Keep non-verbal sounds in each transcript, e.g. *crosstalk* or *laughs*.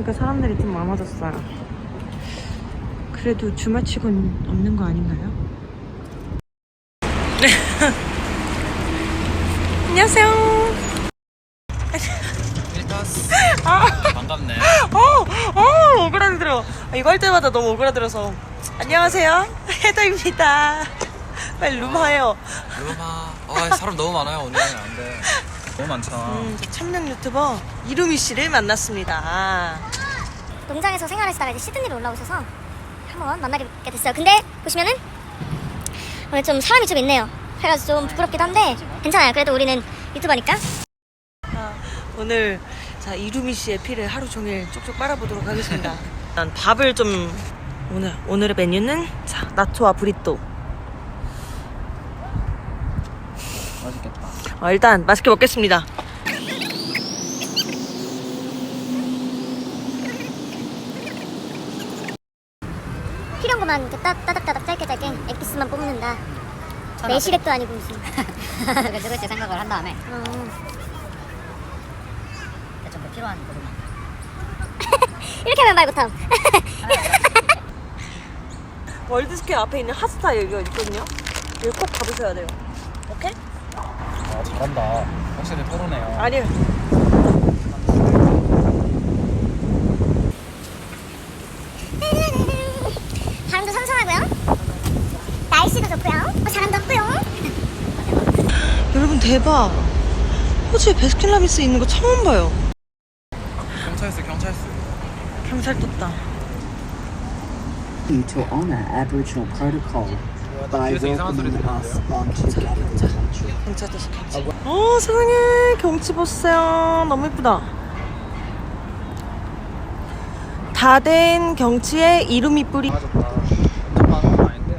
보니까 사람들이 좀 많아졌어요. 그래도 주말치곤 없는 거 아닌가요? *laughs* 안녕하세요. 일타스 아. 반갑네 어, 어, 오그라들어. 아, 이거 할 때마다 너무 오그라들어서. 안녕하세요. 헤더입니다. 빨리 룸 하요. 루마 아 사람 너무 많아요 오늘 안 돼 너무 많잖아 음, 저 참명 유튜버 이루미 씨를 만났습니다. 농장에서 생활하시다가 이제 시드니로 올라오셔서 한번 만나게 됐어요. 근데 보시면은 오늘 좀 사람이 좀 있네요. 그래가지고 좀 부끄럽기도 한데 괜찮아요. 그래도 우리는 유튜버니까. 자, 오늘 자 이루미 씨의 피를 하루 종일 쪽쪽 빨아보도록 하겠습니다. *laughs* 일단 밥을 좀 오늘 오늘의 메뉴는 자 나초와 브리또. 맛있겠다 어, 일단 맛있게 먹겠습니다. 것만 이렇게 따, 따닥따닥 짧게 짧게 엑기스만 뽑는다. 내시렉도 아니고 무슨. *laughs* 그치 그치 생각을 한 다음에 어. 대충 그 필요한 부분만 *laughs* 이렇게 하면 말 못함. *laughs* 월드스퀘어 앞에 있는 핫스타 여기가 있거든요. 여기 꼭 가보셔야 돼요. 오케이? 아 잘한다 확실히 프로네요 아니요. 바람도 선선하고요. 날씨도 좋고요. 어, 사람도 없고요. 여러분 대박. 호주에 베스킨라빈스 있는 거 처음 봐요. 경찰서 경찰서 경찰 떴다. to honor Aboriginal protocol by 소리 welcoming us onto Gadigal country. 경찰 떴어 경찰. 어 세상에 경치 보세요. 너무 예쁘다. 다 된 경치에 이름이 뿌리. 많아졌다 엄청 많은 건 아닌데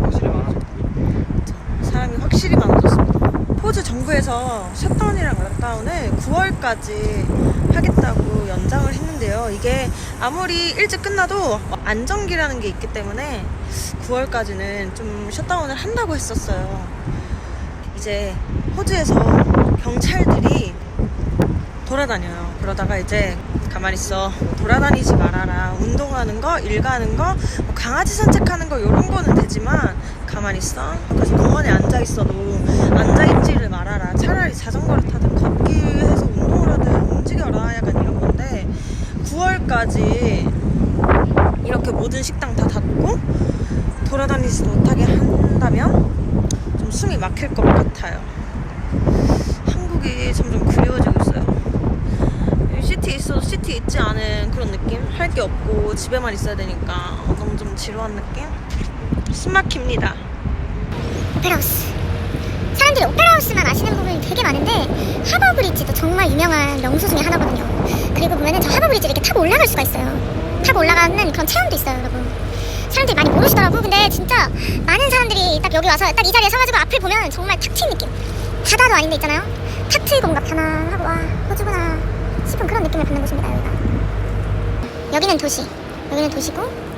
확실히 많아졌다 사람이 확실히 많아졌습니다. 호주 정부에서 셧다운이랑 락다운을 9월까지 하겠다고 연장을 했는데요. 이게 아무리 일찍 끝나도 안정기라는 게 있기 때문에 9월까지는 좀 셧다운을 한다고 했었어요. 이제 호주에서 경찰들이 돌아다녀요. 그러다가 이제 가만히 있어. 돌아다니지 말아라. 운동하는 거, 일 가는 거, 뭐 강아지 산책하는 거 이런 거는 되지만 가만히 있어. 그래서 공원에 앉아 있어도 앉아 있지를 말아라. 차라리 자전거를 타든 걷기 해서 운동을 하든 움직여라. 약간 이런 건데 9월까지 이렇게 모든 식당 다 닫고 돌아다니지 못하게 한다면 좀 숨이 막힐 것 같아요. 한국이 점점 그리워지고 있어요. 시티 있어도 시티 있지 않은 그런 느낌? 할 게 없고 집에만 있어야 되니까 너무 좀 지루한 느낌? 숨 막힙니다. 오페라하우스. 사람들이 오페라하우스만 아시는 부분이 되게 많은데 하버브리지도 정말 유명한 명소 중에 하나거든요. 그리고 보면은 저 하버브리지를 이렇게 타고 올라갈 수가 있어요. 타고 올라가는 그런 체험도 있어요, 여러분. 사람들이 많이 모르시더라고. 근데 진짜 많은 사람들이 딱 여기 와서 딱 이 자리에 서가지고 앞을 보면 정말 탁 트인 느낌. 바다도 아닌데 있잖아요. 탁 트이고 뭔가 편안하고 와 호주구나 싶은 그런 느낌을 받는 곳입니다, 여기가. 여기는 도시. 여기는 도시고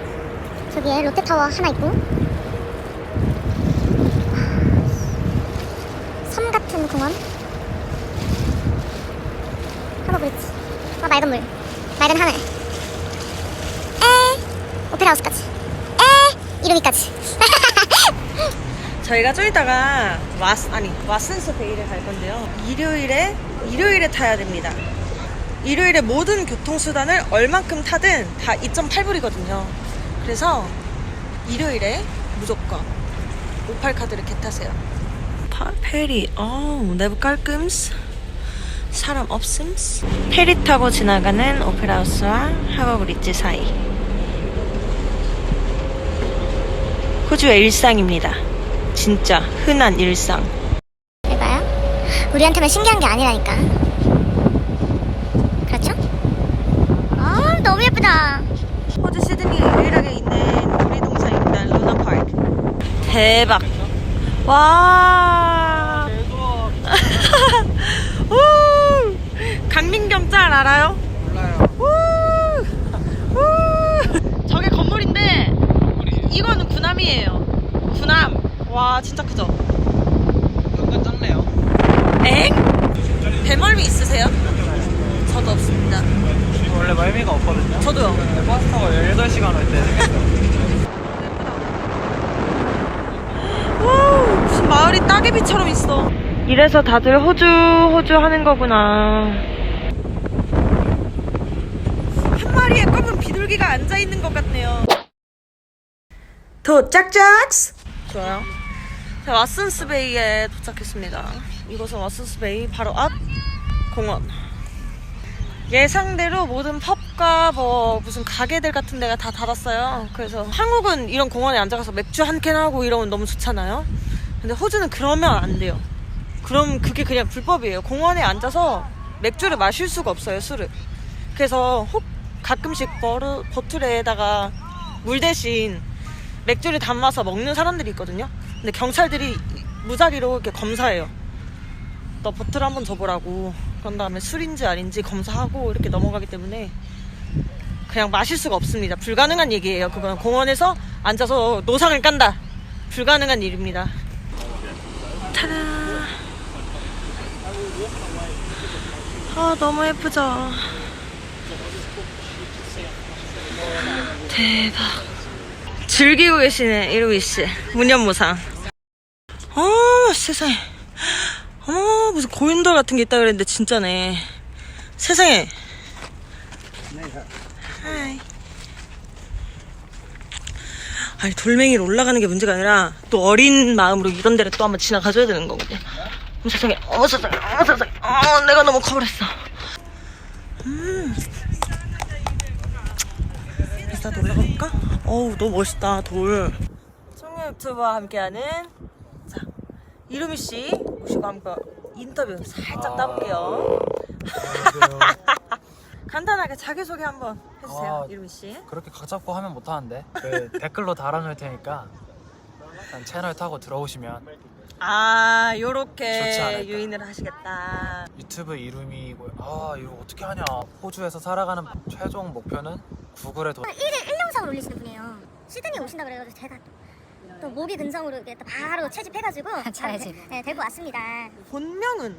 저기에 롯데타워 하나 있고 섬 같은 공원 하버브리지 아 맑은 물 맑은 하늘 에 오페라 하우스까지 에 이루미까지 *laughs* 저희가 좀 이따가 왓 아니 왓슨스 베이를 갈 건데요. 일요일에 일요일에 타야 됩니다. 일요일에 모든 교통수단을 얼만큼 타든 다 2.8불이거든요. 그래서 일요일에 무조건 58 카드를 개타세요. 파, 페리, 어우, 내부 깔끔스. 사람 없음스. 페리 타고 지나가는 오페라하우스와 하버브리지 사이. 호주의 일상입니다. 진짜 흔한 일상. 될까요? 우리한테만 신기한 게 아니라니까 그렇죠? 아 너무 예쁘다 호주 시드니 유일하게 있는 놀이동산입니다. 루나파크. 대박. 와. 강민경 짤 알아요? 몰라요 우! 우! 저게 건물인데 이거는 군함이에요. 군함. 와 진짜 크죠? 연간 작네요 엥? 배멀미 있으세요? 저도 없습니다. 원래 멀미가 없거든요. 저도요. 근데 버스 타고 18시간 올 때 생겼어요. 와, 무슨 마을이 따개비처럼 있어. 이래서 다들 호주, 호주 하는 거구나. 한 마리의 검은 비둘기가 앉아 있는 것 같네요. 도착착! 좋아요. 자, 왓슨스베이에 도착했습니다. 이곳은 왓슨스베이 바로 앞 공원. 예상대로 모든 펍과 뭐 무슨 가게들 같은 데가 다 닫았어요. 그래서 한국은 이런 공원에 앉아서 맥주 한 캔 하고 이러면 너무 좋잖아요. 근데 호주는 그러면 안 돼요. 그럼 그게 그냥 불법이에요. 공원에 앉아서 맥주를 마실 수가 없어요, 술을. 그래서 혹 가끔씩 버르, 버틀에다가 물 대신 맥주를 담아서 먹는 사람들이 있거든요. 근데 경찰들이 무작위로 이렇게 검사해요. 너 버틀 한번 줘보라고. 그런 다음에 술인지 아닌지 검사하고 이렇게 넘어가기 때문에 그냥 마실 수가 없습니다. 불가능한 얘기예요. 그건 공원에서 앉아서 노상을 깐다. 불가능한 일입니다. 타다. 아 너무 예쁘죠. 대박. 즐기고 계시네 이루이 씨. 무념무상. 어 세상에. 어머 무슨 고인돌 같은 게 있다 그랬는데 진짜네. 세상에. 하이. 아니 돌멩이로 올라가는 게 문제가 아니라 또 어린 마음으로 이런 데를 또 한번 지나가줘야 되는 거거든요. 어머 세상에, 어머 세상에, 어머 세상에, 어 내가 너무 커버렸어. 음. 일단 올라가 볼까? 어우 너무 멋있다 돌. 청년 유튜버와 함께하는 자 이루미 씨 모시고 한번 인터뷰 살짝 따볼게요. *laughs* 간단하게 자기소개 한번 해주세요, 아, 이루미 씨. 그렇게 각 잡고 하면 못하는데 그 댓글로 달아놓을 테니까 일단 채널 타고 들어오시면 아, 요렇게. 유인을 하시겠다. 유튜브 이름이고 아 이거 어떻게 하냐 호주에서 살아가는 최종 목표는 구글에 도... 1일 1영상을 올리시는 분이에요. 시드니 오신다 그래가지고 제가 또, 또 모비 근성으로 이렇게 또 바로 채집해가지고 *laughs* 잘하지. 네, 데리고 왔습니다. 본명은?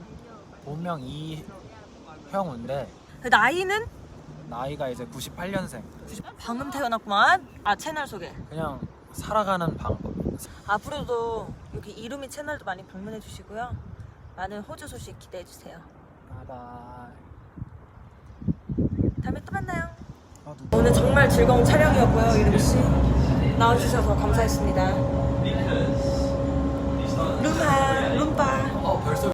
본명 이형우인데 나이는? 나이가 이제 98년생 방금 태어났구만. 아, 채널 소개. 그냥 살아가는 방법 앞으로도 여기 이루미 채널도 많이 방문해 주시고요. 많은 호주 소식 기대해 주세요. 바이바이 다음에 또 만나요. 오늘 정말 즐거운 촬영이었고요, 이루미 씨. 나와주셔서 감사했습니다.